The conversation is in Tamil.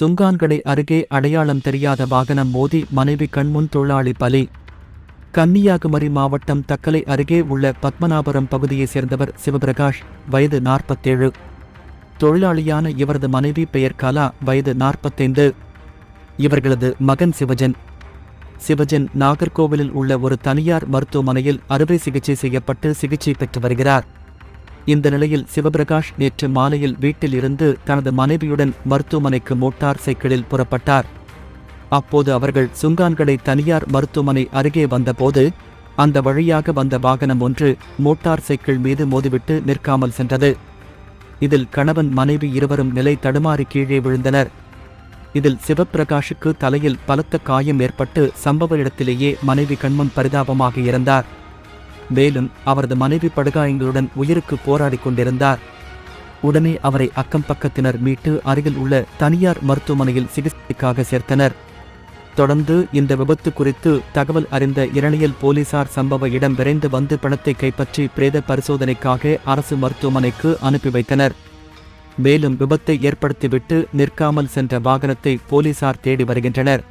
சுங்கான்கடை அருகே அடையாளம் தெரியாத வாகனம் மோதி மனைவி கண்முன் தொழிலாளி பலி. கன்னியாகுமரி மாவட்டம் தக்கலை அருகே உள்ள பத்மநாபுரம் பகுதியைச் சேர்ந்தவர் சிவபிரகாஷ் வயது நாற்பத்தேழு. தொழிலாளியான இவரது மனைவி பெயர் கலா வயது நாற்பத்தைந்து. இவர்களது மகன் சிவஜன். சிவஜன் நாகர்கோவிலில் உள்ள ஒரு தனியார் மருத்துவமனையில் அறுவை சிகிச்சை செய்யப்பட்டு சிகிச்சை பெற்று வருகிறார். இந்த நிலையில் சிவபிரகாஷ் நேற்று மாலையில் வீட்டில் இருந்து தனது மனைவியுடன் மருத்துவமனைக்கு மோட்டார் சைக்கிளில் புறப்பட்டார். அப்போது அவர்கள் சுங்கான்கடை தனியார் மருத்துவமனை அருகே வந்தபோது அந்த வழியாக வந்த வாகனம் ஒன்று மோட்டார் சைக்கிள் மீது மோதிவிட்டு நிற்காமல் சென்றது. இதில் கணவன் மனைவி இருவரும் நிலை தடுமாறி கீழே விழுந்தனர். இதில் சிவப்பிரகாஷுக்கு தலையில் பலத்த காயம் ஏற்பட்டு சம்பவ இடத்திலேயே மனைவி கண்முன் பரிதாபமாக இறந்தார். மேலும் அவரது மனைவி படுகாயங்களுடன் உயிருக்கு போராடிக் கொண்டிருந்தார். உடனே அவரை அக்கம் பக்கத்தினர் மீட்டு அருகில் உள்ள தனியார் மருத்துவமனையில் சிகிச்சைக்காக சேர்த்தனர். தொடர்ந்து இந்த விபத்து குறித்து தகவல் அறிந்த இரணியல் போலீசார் சம்பவ இடம் விரைந்து வந்து பணத்தை கைப்பற்றி பிரேத பரிசோதனைக்காக அரசு மருத்துவமனைக்கு அனுப்பி வைத்தனர். மேலும் விபத்தை ஏற்படுத்திவிட்டு நிற்காமல் சென்ற வாகனத்தை போலீசார் தேடி வருகின்றனர்.